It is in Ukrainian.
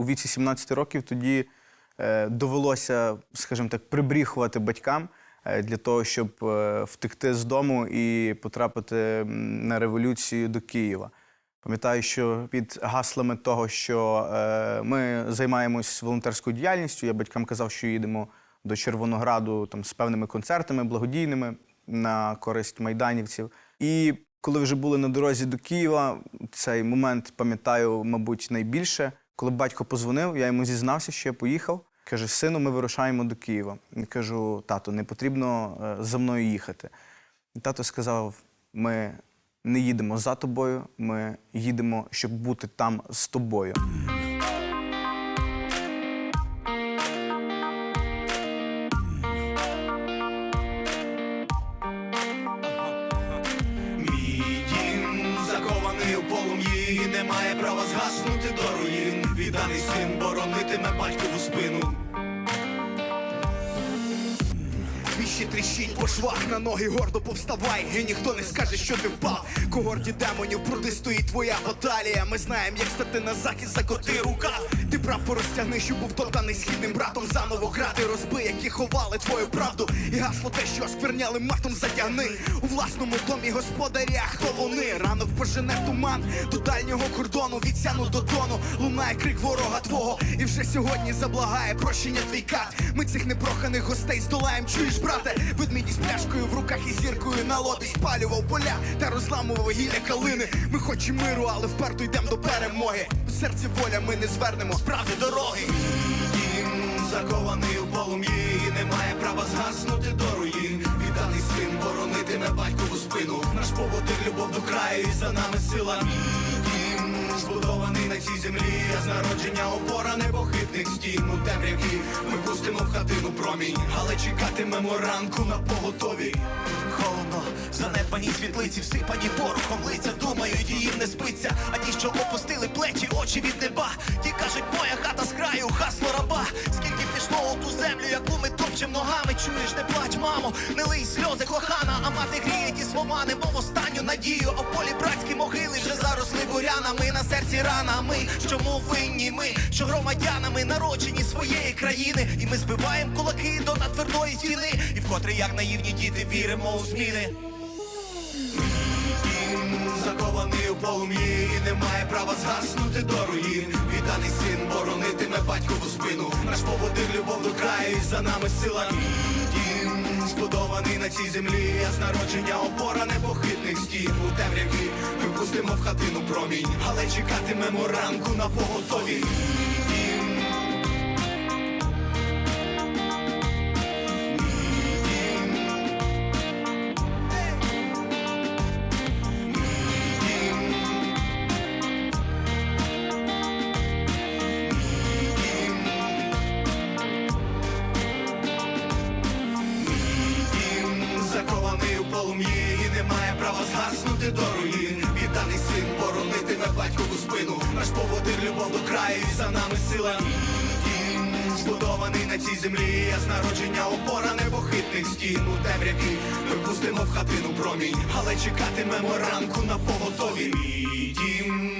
у віці 17 років тоді е, довелося, скажімо так, прибріхувати батькам е, для того, щоб е, втекти з дому і потрапити на революцію до Києва. Пам'ятаю, що під гаслами того, що ми займаємось волонтерською діяльністю, я батькам казав, що їдемо до Червонограду там, з певними концертами благодійними на користь майданівців. І коли вже були на дорозі до Києва, цей момент пам'ятаю, мабуть, найбільше. Коли батько позвонив, я йому зізнався, що я поїхав. Каже: сину, ми вирушаємо до Києва. Я кажу, тато, не потрібно е, за мною їхати. Тато сказав: ми не їдемо за тобою, ми їдемо, щоб бути там з тобою. Мій дім закований у полум'ї, не має права згаснути до руїн. Відданий син боронитиме батькову Віщі тріщить по швах на ноги гордо повставай, і ніхто не скаже, що ти впав. Когорті демонів протистоїть твоя баталія. Ми знаємо, як стати на захід, закоти рукав. Ти прапор розтягни, що був топтаний східним братом. Заново грати розби, які ховали твою правду. І гасло те, що оскверняли матом затягни. У власному домі господаря, хто вони? Ранок пожене туман до дальнього кордону, від сяну до тону. Лунає крик ворога твого. І вже сьогодні заблагає прощення твій кат. Ми цих непроханих гостей здолаєм, чуєш, брате? Ведмеді з пляшкою в руках і зіркою на лобі спалював поля та розламував гілля калини. Ми хочемо миру, але вперто йдемо до перемоги. У серці воля ми не звернемо справді дороги. Дім закований у полум'ї, не має права згаснути до руїн. Відданий син боронитиме батькову спину. Наш поводир любов до краю, і за нами сила. Цій землі, а з народження опора непохитних стін у темряві. Ми пустимо в хатину промінь, але чекатимемо ранку на поготові. Холодно, занедбані світлиці, всипані порохом лиця, думають, їм не спиться, а ті, що опустили плечі, очі від неба. Ті кажуть, моя хата з краю, гасло раба. Скільки пішло у ту землю, яку ми топчем ногами. Чуєш, не плач, мамо, не лий сльози кохана, а мати гріє ті слова, немов останню надію. А полі братські могили бурянами. На серці рана ми, чому винні ми, що громадянами народжені своєї країни, і ми збиваємо кулаки до надтвердої стіни, і вкотре, як наївні діти, віримо у зміни. Закований у полум'ї, і не права згаснути до руїн. Відданий син боронитиме батькову спину. Наш поводир любов до краю, і за нами сила. Дім збудований на цій землі, я з народження опора непохитних стін у темряві. Ми пустимо в хатину промінь, але чекатимемо ранку на поготові. Полум'ї, і не має права згаснути до руїн. Відданий син боронитиме батькову спину. Наш поводир любов до краю, і за нами сила. Збудований на цій землі, я з народження опора непохитних стін у темряві. Ми пустимо в хатину промінь, але чекатимемо ранку на поготові. Дім